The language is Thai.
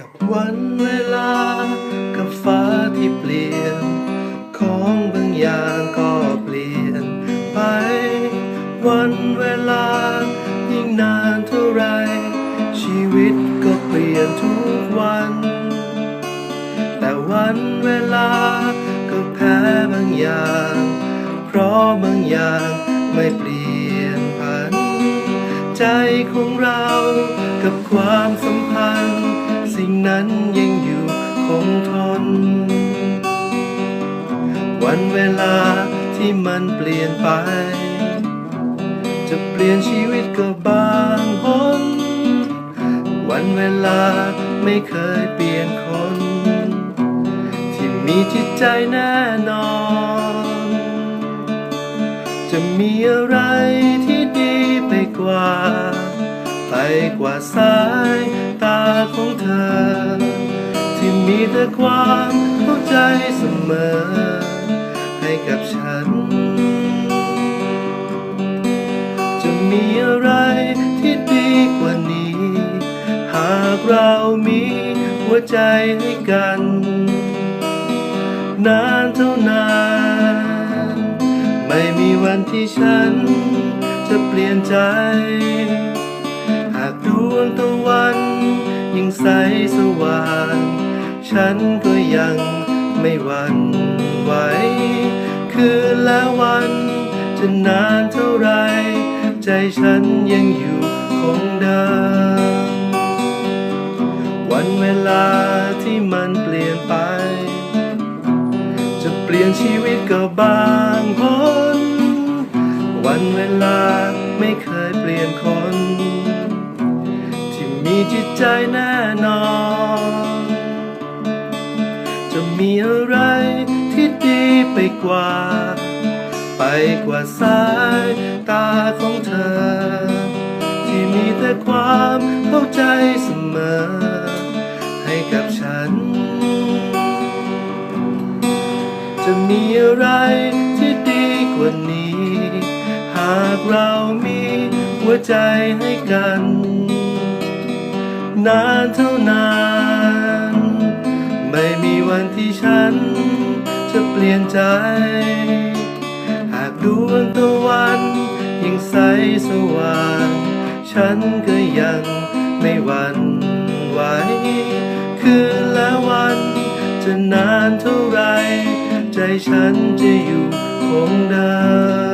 กับวันเวลา กับฟ้าที่เปลี่ยน ของบางอย่างก็เปลี่ยนไป วันเวลา ยิ่งนานเท่าไร ชีวิตก็เปลี่ยนทุกวัน แต่วันเวลา ก็แพ้บางอย่าง เพราะบางอย่างไม่เปลี่ยนผัน ใจของเรากับความ วันเวลาที่มันเปลี่ยนไป จะเปลี่ยนชีวิตก็บางหนวันเวลาไม่เคยเปลี่ยนคน ที่มีจิตใจแน่นอน จะมีอะไรที่ดีไปกว่า ไปกว่าสายตาของเธอ ที่มีแต่ความเข้าใจเสมอ ที่ดีกว่านี้ หากเรามีหัวใจให้กัน นานเท่านาน ไม่มีวันที่ฉัน จะเปลี่ยนใจ หากดวงตะวันยังใสสว่าง ฉันก็ยังไม่หวั่นไหว คืนและวันจะนานเท่าไร ใจฉันยังอยู่คงเดิม วันเวลาที่มันเปลี่ยนไป จะเปลี่ยนชีวิตก็บางคน วันเวลาไม่เคยเปลี่ยนคน ที่มีจิตใจแน่นอน จะมีอะไรที่ดีไปกว่า ไปกว่าสาย ความเข้าใจเสมอ ให้กับฉัน จะมีอะไรที่ดีกว่านี้ หากเรามีหัวใจให้กัน นานเท่านาน ไม่มีวันที่ฉัน จะเปลี่ยนใจ หากดวงตะวันยังใสสว่าง ฉันก็ยังไม่หวั่นไหวคืนและวัน จะนานเท่าไร ใจฉันจะอยู่คงเดิม